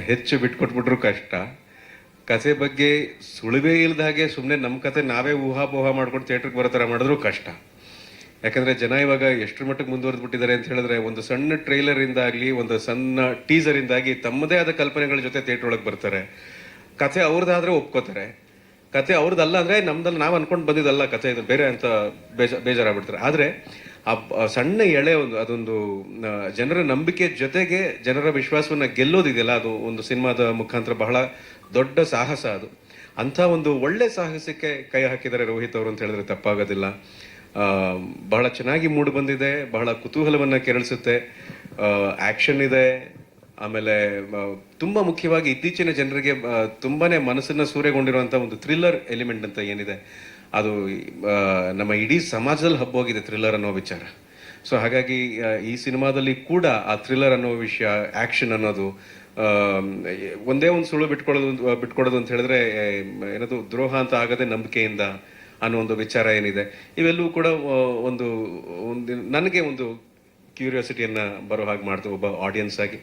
ಹೆಚ್ಚು ಬಿಟ್ಕೊಟ್ಬಿಟ್ರು ಕಷ್ಟ. ಕಥೆ ಬಗ್ಗೆ ಸುಳಿವೇ ಇಲ್ಲದ ಹಾಗೆ ಸುಮ್ಮನೆ ನಮ್ಮ ಕತೆ ನಾವೇ ಊಹಾಪೋಹ ಮಾಡ್ಕೊಂಡು ಥಿಯೇಟ್ರಿಗೆ ಬರೋ ಥರ ಮಾಡಿದ್ರು ಕಷ್ಟ. ಯಾಕಂದರೆ ಜನ ಇವಾಗ ಎಷ್ಟರ ಮಟ್ಟಿಗೆ ಮುಂದುವರೆದು ಬಿಟ್ಟಿದ್ದಾರೆ ಅಂತ ಹೇಳಿದ್ರೆ ಒಂದು ಸಣ್ಣ ಟ್ರೈಲರಿಂದಾಗಲಿ ಒಂದು ಸಣ್ಣ ಟೀಸರಿಂದಾಗಿ ತಮ್ಮದೇ ಆದ ಕಲ್ಪನೆಗಳ ಜೊತೆ ಥಿಯೇಟರ್ ಒಳಗೆ ಬರ್ತಾರೆ. ಕಥೆ ಅವ್ರದ್ದಾದ್ರೆ ಒಪ್ಕೋತಾರೆ. ಕತೆ ಅವ್ರದ್ದಲ್ಲ ಅಂದರೆ ನಮ್ದಲ್ಲಿ ನಾವು ಅಂದ್ಕೊಂಡು ಬಂದಿದ್ದಲ್ಲ ಕಥೆ ಇದು ಬೇರೆ ಅಂತ ಬೇಜ, ಬೇಜಾರಾಗ್ಬಿಡ್ತಾರೆ. ಆದ್ರೆ ಆ ಸಣ್ಣ ಎಳೆ ಒಂದು, ಅದೊಂದು ಜನರ ನಂಬಿಕೆ ಜೊತೆಗೆ ಜನರ ವಿಶ್ವಾಸವನ್ನು ಗೆಲ್ಲೋದಿದೆಯಲ್ಲ, ಅದು ಒಂದು ಸಿನಿಮಾದ ಮುಖಾಂತರ ಬಹಳ ದೊಡ್ಡ ಸಾಹಸ ಅದು. ಅಂಥ ಒಂದು ಒಳ್ಳೆ ಸಾಹಸಕ್ಕೆ ಕೈ ಹಾಕಿದ್ದಾರೆ ರೋಹಿತ್ ಅವರು ಅಂತ ಹೇಳಿದ್ರೆ ತಪ್ಪಾಗೋದಿಲ್ಲ. ಬಹಳ ಚೆನ್ನಾಗಿ ಮೂಡಿ ಬಂದಿದೆ, ಬಹಳ ಕುತೂಹಲವನ್ನು ಕೆರಳಿಸುತ್ತೆ. ಆ್ಯಕ್ಷನ್ ಇದೆ, ಆಮೇಲೆ ತುಂಬ ಮುಖ್ಯವಾಗಿ ಇತ್ತೀಚಿನ ಜನರಿಗೆ ತುಂಬಾ ತುಂಬಾನೇ ಸೂರೆಗೊಂಡಿರುವಂಥ ಒಂದು ಥ್ರಿಲ್ಲರ್ ಎಲಿಮೆಂಟ್ ಅಂತ ಏನಿದೆ ಅದು ನಮ್ಮ ಇಡೀ ಸಮಾಜದಲ್ಲಿ ಹಬ್ಬೋಗಿದೆ ಥ್ರಿಲ್ಲರ್ ಅನ್ನೋ ವಿಚಾರ. ಸೊ ಹಾಗಾಗಿ ಈ ಸಿನಿಮಾದಲ್ಲಿ ಕೂಡ ಆ ಥ್ರಿಲ್ಲರ್ ಅನ್ನೋ ವಿಷಯ ಆ್ಯಕ್ಷನ್ ಅನ್ನೋದು ಒಂದೇ ಒಂದು ಸುಳ್ಳು ಬಿಟ್ಕೊಳ್ಳೋದು ಬಿಟ್ಕೊಡೋದು ಅಂತ ಹೇಳಿದ್ರೆ ಏನದು, ದ್ರೋಹ ಅಂತ ಆಗದೆ ನಂಬಿಕೆಯಿಂದ ಅನ್ನೋ ಒಂದು ವಿಚಾರ ಏನಿದೆ. ಇವೆಲ್ಲವೂ ಕೂಡ ಒಂದು ಒಂದು, ನನಗೆ ಒಂದು ಕ್ಯೂರಿಯಾಸಿಟಿಯನ್ನು ಬರೋ ಹಾಗೆ ಮಾಡ್ತು ಒಬ್ಬ ಆಡಿಯನ್ಸ್ ಆಗಿ.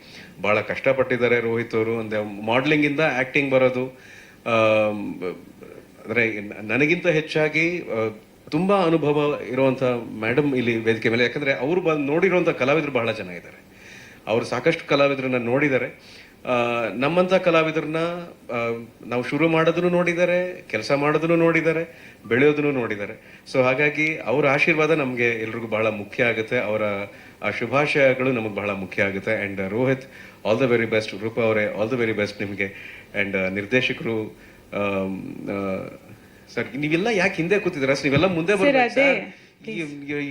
ಭಾಳ ಕಷ್ಟಪಟ್ಟಿದ್ದಾರೆ ರೋಹಿತ್ ಅವರು. ಒಂದು ಮಾಡ್ಲಿಂಗಿಂದ ಆ್ಯಕ್ಟಿಂಗ್ ಬರೋದು ಅಂದ್ರೆ ನನಗಿಂತ ಹೆಚ್ಚಾಗಿ ತುಂಬಾ ಅನುಭವ ಇರುವಂತ ಮೇಡಮ್ ಇಲ್ಲಿ ವೇದಿಕೆ ಮೇಲೆ. ಯಾಕಂದ್ರೆ ಅವರು ಬಂದು ನೋಡಿರುವಂತ ಕಲಾವಿದರು ಬಹಳ ಜನ ಇದ್ದಾರೆ. ಅವರು ಸಾಕಷ್ಟು ಕಲಾವಿದರನ್ನ ನೋಡಿದ್ದಾರೆ. ನಮ್ಮಂತ ಕಲಾವಿದರನ್ನ ನಾವು ಶುರು ಮಾಡೋದನ್ನು ನೋಡಿದ್ದಾರೆ, ಕೆಲಸ ಮಾಡೋದನ್ನು ನೋಡಿದ್ದಾರೆ, ಬೆಳೆಯೋದನ್ನು ನೋಡಿದ್ದಾರೆ. ಸೊ ಹಾಗಾಗಿ ಅವರ ಆಶೀರ್ವಾದ ನಮಗೆ ಎಲ್ರಿಗೂ ಬಹಳ ಮುಖ್ಯ ಆಗುತ್ತೆ. ಅವರ ಶುಭಾಶಯಗಳು ನಮಗೆ ಬಹಳ ಮುಖ್ಯ ಆಗುತ್ತೆ. And Rohit all the very best Roopa ಅವರೇ ಆಲ್ ದ ವೆರಿ ಬೆಸ್ಟ್ ನಿಮಗೆ. ಅಂಡ್ ನಿರ್ದೇಶಕರು ಸರ್ ನೀವೆಲ್ಲ ಯಾಕೆ ಹಿಂದೆ ಕೂತಿದ್ದೀರಾ? ನೀವೆಲ್ಲ ಮುಂದೆ ಬರ್ಬೇಕು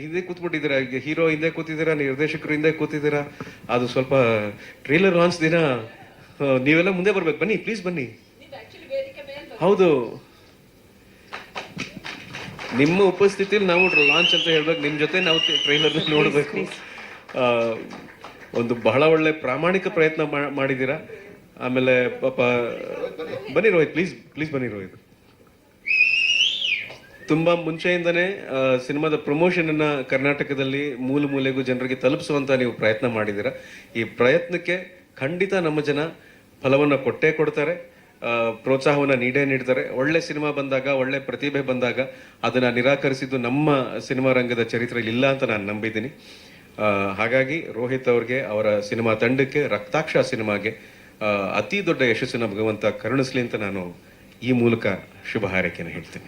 ಹಿಂದೆ ಕೂತ್ಬಿಟ್ಟಿದ್ದೀರಾ? ಹೀರೋ ಹಿಂದೆ ಕೂತಿದ್ದೀರಾ? ನಿರ್ದೇಶಕರು ಹಿಂದೆ ಕೂತಿದ್ದೀರಾ? ಅದು ಸ್ವಲ್ಪ ಟ್ರೇಲರ್ ಲಾಂಚ್ ದಿನ ನೀವೆಲ್ಲ ಮುಂದೆ ಬರ್ಬೇಕು. ಬನ್ನಿ ಪ್ಲೀಸ್ ಬನ್ನಿ. ಹೌದು. ನಿಮ್ಮ ಉಪಸ್ಥಿತಿಯಲ್ಲಿ ನಾವು ಲಾಂಚ್ ಅಂತ ಹೇಳ್ಬೇಕು. ನಿಮ್ ಜೊತೆ ನಾವು ಟ್ರೈಲರ್ ನೋಡಬೇಕು. ಒಂದು ಬಹಳ ಒಳ್ಳೆ ಪ್ರಾಮಾಣಿಕ ಪ್ರಯತ್ನ ಮಾಡಿದ್ದೀರಾ? ಆಮೇಲೆ, ಪಾಪ, ಬನ್ನಿ ರೋಹಿತ್ ಪ್ಲೀಸ್ ಪ್ಲೀಸ್ ಬನ್ನಿ ರೋಹಿತ್. ತುಂಬಾ ಮುಂಚೆಯಿಂದನೇ ಸಿನಿಮಾದ ಪ್ರಮೋಷನ್ ಅನ್ನ ಕರ್ನಾಟಕದಲ್ಲಿ ಮೂಲ ಮೂಲೆಗೂ ಜನರಿಗೆ ತಲುಪಿಸುವಂತ ನೀವು ಪ್ರಯತ್ನ ಮಾಡಿದ್ದೀರಾ? ಈ ಪ್ರಯತ್ನಕ್ಕೆ ಖಂಡಿತ ನಮ್ಮ ಜನ ಫಲವನ್ನ ಕೊಟ್ಟೇ ಕೊಡ್ತಾರೆ ಪ್ರೋತ್ಸಾಹವನ್ನು ನೀಡೇ ನೀಡ್ತಾರೆ. ಒಳ್ಳೆ ಸಿನಿಮಾ ಬಂದಾಗ, ಒಳ್ಳೆ ಪ್ರತಿಭೆ ಬಂದಾಗ ಅದನ್ನ ನಿರಾಕರಿಸಿದ್ದು ನಮ್ಮ ಸಿನಿಮಾ ರಂಗದ ಚರಿತ್ರೆಯಲ್ಲಿ ಇಲ್ಲ ಅಂತ ನಾನು ನಂಬಿದ್ದೀನಿ. ಹಾಗಾಗಿ ರೋಹಿತ್ ಅವ್ರಿಗೆ ಅವರ ಸಿನಿಮಾ ತಂಡಕ್ಕೆ, ರಕ್ತಾಕ್ಷ ಸಿನಿಮಾಗೆ ಅತಿ ದೊಡ್ಡ ಯಶಸ್ಸಿನ ಭಗವಂತ ಕರುಣಿಸ್ಲಿ ಅಂತ ನಾನು ಈ ಮೂಲಕ ಶುಭ ಹಾರೈಕೆಯನ್ನು ಹೇಳ್ತೀನಿ.